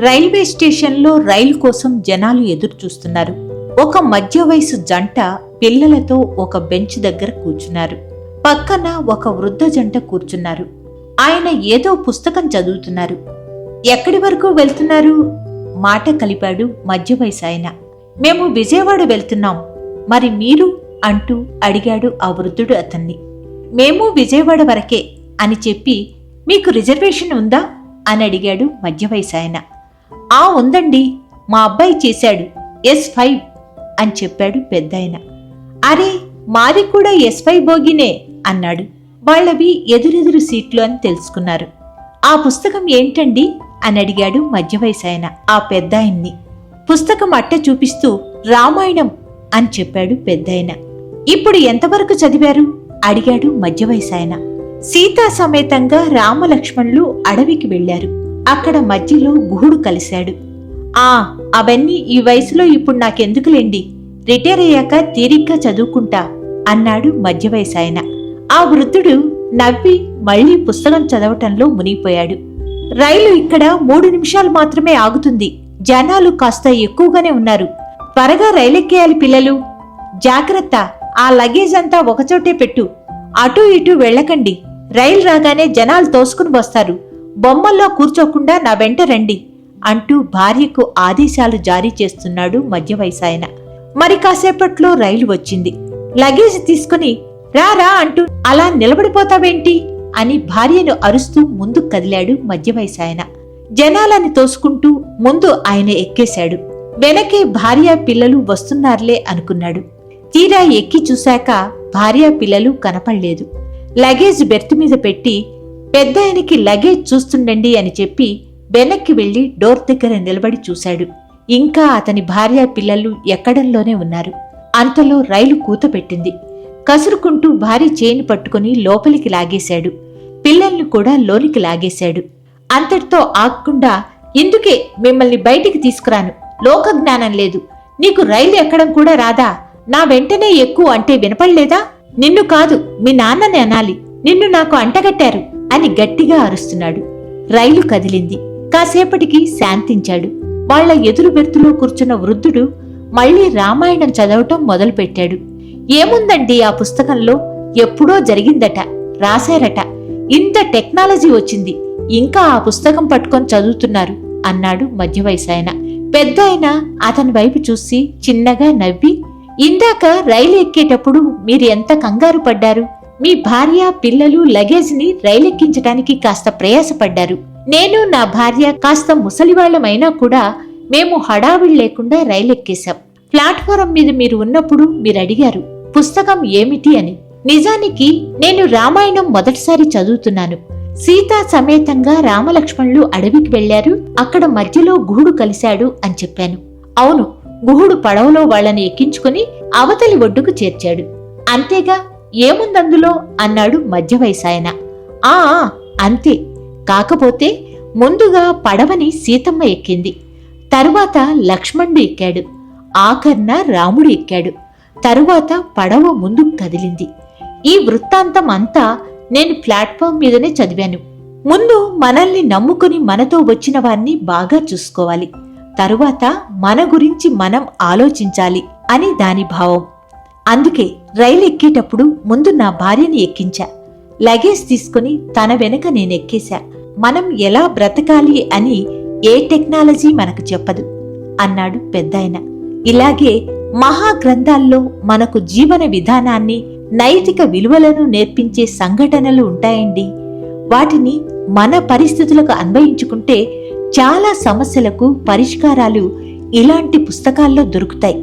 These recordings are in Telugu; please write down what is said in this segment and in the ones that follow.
రైల్వే స్టేషన్లో రైలు కోసం జనాలు ఎదురు చూస్తున్నారు ఒక మధ్య వయసు జంట పిల్లలతో ఒక బెంచ్ దగ్గర కూర్చున్నారు. పక్కన ఒక వృద్ధ జంట కూర్చున్నారు. ఆయన ఏదో పుస్తకం చదువుతున్నారు. ఎక్కడి వరకు వెళ్తున్నారు? మాట కలిపాడు మధ్య వయసు ఆయన. మేము విజయవాడ వెళ్తున్నాం. మరి మీరు? అంటూ అడిగాడు ఆ వృద్ధుడు అతన్ని. మేము విజయవాడ వరకే అని చెప్పి మీకు రిజర్వేషన్ ఉందా? అని అడిగాడు మధ్య వయసు ఆయన. ఆ ఉందండి మా అబ్బాయి చేశాడు ఎస్ ఫైవ్ అని చెప్పాడు పెద్దాయన అరే మాది కూడా ఎస్ ఫైవ్ బోగినే అన్నాడు. వాళ్ళవి ఎదురెదురు సీట్లు అని తెలుసుకున్నారు. ఆ పుస్తకం ఏంటండి? అని అడిగాడు మధ్య వయసు ఆయన ఆ పెద్దాయన్ని పుస్తకం అట్ట చూపిస్తూ రామాయణం అని చెప్పాడు పెద్దాయన ఇప్పుడు ఎంతవరకు చదివారు? అడిగాడు మధ్య వయసు ఆయన. సీతా సమేతంగా రామలక్ష్మణులు అడవికి వెళ్ళారు అక్కడ మధ్యలో గుహుడు కలిశాడు. ఆ అవన్నీ ఈ వయసులో ఇప్పుడు నాకెందుకులేండి? రిటైర్ అయ్యాక తీరిగ్గా చదువుకుంటా అన్నాడు మధ్య వయసు ఆయన ఆ వృద్ధుడు నవ్వి మళ్ళీ పుస్తకం చదవటంలో మునిగిపోయాడు. రైలు ఇక్కడ మూడు నిమిషాలు మాత్రమే ఆగుతుంది. జనాలు కాస్త ఎక్కువగానే ఉన్నారు. త్వరగా రైలెక్కేయాలి పిల్లలు. జాగ్రత్త ఆ లగేజ్ అంతా ఒకచోటే పెట్టు. అటూ ఇటూ వెళ్ళకండి. రైలు రాగానే జనాలు తోసుకుని వస్తారు. బొమ్మల్లో కూర్చోకుండా నా వెంట రండి అంటూ భార్యకు ఆదేశాలు జారీ చేస్తున్నాడు మధ్య వయసాయన. మరి కాసేపట్లో రైలు వచ్చింది. లగేజ్ తీసుకుని రా రా అంటూ అలా నిలబడిపోతావేంటి? అని భార్యను అరుస్తూ ముందు కదిలాడు మధ్య వయసాయన. జనాలని తోసుకుంటూ ముందు ఆయన ఎక్కేశాడు. వెనకే భార్య పిల్లలు వస్తున్నారులే అనుకున్నాడు. తీరా ఎక్కి చూశాక భార్య పిల్లలు కనపడలేదు. లగేజ్ బెర్త్ మీద పెట్టి పెద్దాయనికి లగేజ్ చూస్తుండండి అని చెప్పి వెనక్కి వెళ్ళి డోర్ దగ్గర నిలబడి చూశాడు. ఇంకా అతని భార్య పిల్లలు ఎక్కడంలోనే ఉన్నారు. అంతలో రైలు కూత పెట్టింది. కసురుకుంటూ భార్య చేయిని పట్టుకుని లోపలికి లాగేశాడు. పిల్లల్ని కూడా లోనికి లాగేశాడు. అంతటితో ఆగకుండా ఇందుకే మిమ్మల్ని బయటికి తీసుకురాను. లోక జ్ఞానం లేదు. నీకు రైలు ఎక్కడం కూడా రాదా? నా వెంటనే ఎక్కువ అంటే వినపడలేదా? నిన్ను కాదు మీ నాన్నని అనాలి. నిన్ను నాకు అంటగట్టారు అని గట్టిగా అరుస్తున్నాడు. రైలు కదిలింది. కాసేపటికి శాంతించాడు. వాళ్ళ ఎదురు బెర్తులో కూర్చున్న వృద్ధుడు మళ్ళీ రామాయణం చదవటం మొదలుపెట్టాడు. ఏముందండి ఆ పుస్తకంలో? ఎప్పుడో జరిగిందట రాశారట. ఇంత టెక్నాలజీ వచ్చింది. ఇంకా ఆ పుస్తకం పట్టుకొని చదువుతున్నారు అన్నాడు మధ్య వయసాయన పెద్ద అతని వైపు చూసి చిన్నగా నవ్వి ఇందాక రైలు ఎక్కేటప్పుడు మీరు ఎంత కంగారు పడ్డారు? మీ భార్య పిల్లలు లగేజ్ని రైలెక్కించటానికి కాస్త ప్రయాసపడ్డారు. నేను నా భార్య కాస్త ముసలివాళ్ళమైనా కూడా మేము హడావిడి లేకుండా రైలెక్కేశాం. ప్లాట్ఫారం మీద మీరు ఉన్నప్పుడు మీరు అడిగారు పుస్తకం ఏమిటి అని? నిజానికి నేను రామాయణం మొదటిసారి చదువుతున్నాను. సీతా సమేతంగా రామలక్ష్మణులు అడవికి వెళ్ళారు అక్కడ మధ్యలో గూడు కలిశాడు అని చెప్పాను. అవును గుహుడు పడవలో వాళ్ళని ఎక్కించుకుని అవతలి ఒడ్డుకు చేర్చాడు. అంతేగా ఏముందందులో? అన్నాడు మధ్య వయసాయన ఆ ఆ, అంతే. కాకపోతే ముందుగా పడవని సీతమ్మ ఎక్కింది. తరువాత లక్ష్మణుడు ఎక్కాడు. ఆఖర్న రాముడు ఎక్కాడు. తరువాత పడవ ముందుకు కదిలింది. ఈ వృత్తాంతం అంతా నేను ప్లాట్ఫామ్ మీదనే చదివాను. ముందు మనల్ని నమ్ముకుని మనతో వచ్చిన వారిని బాగా చూసుకోవాలి. తరువాత మన గురించి మనం ఆలోచించాలి అని దాని భావం. అందుకే రైలు ఎక్కేటప్పుడు ముందు నా భార్యని ఎక్కించా. లగేజ్ తీసుకుని తన వెనక నేను ఎక్కేశా. మనం ఎలా బ్రతకాలి అని ఏ టెక్నాలజీ మనకు చెప్పదు అన్నాడు పెద్దాయన. ఇలాగే మహాగ్రంథాల్లో మనకు జీవన విధానాన్ని నైతిక విలువలను నేర్పించే సంఘటనలు ఉంటాయండి. వాటిని మన పరిస్థితులకు అన్వయించుకుంటే చాలా సమస్యలకు పరిష్కారాలు ఇలాంటి పుస్తకాల్లో దొరుకుతాయి.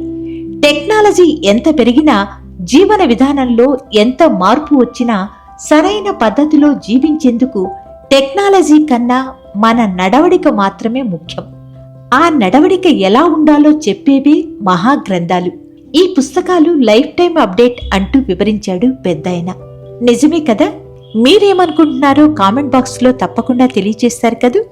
టెక్నాలజీ ఎంత పెరిగినా జీవన విధానంలో ఎంత మార్పు వచ్చినా సరైన పద్ధతిలో జీవించేందుకు టెక్నాలజీ కన్నా మన నడవడిక మాత్రమే ముఖ్యం. ఆ నడవడిక ఎలా ఉండాలో చెప్పేవే మహాగ్రంథాలు. ఈ పుస్తకాలు లైఫ్ టైం అప్డేట్ అంటూ వివరించాడు పెద్దాయన. నిజమే కదా? మీరేమనుకుంటున్నారో కామెంట్ బాక్స్లో తప్పకుండా తెలియజేస్తారు కదూ?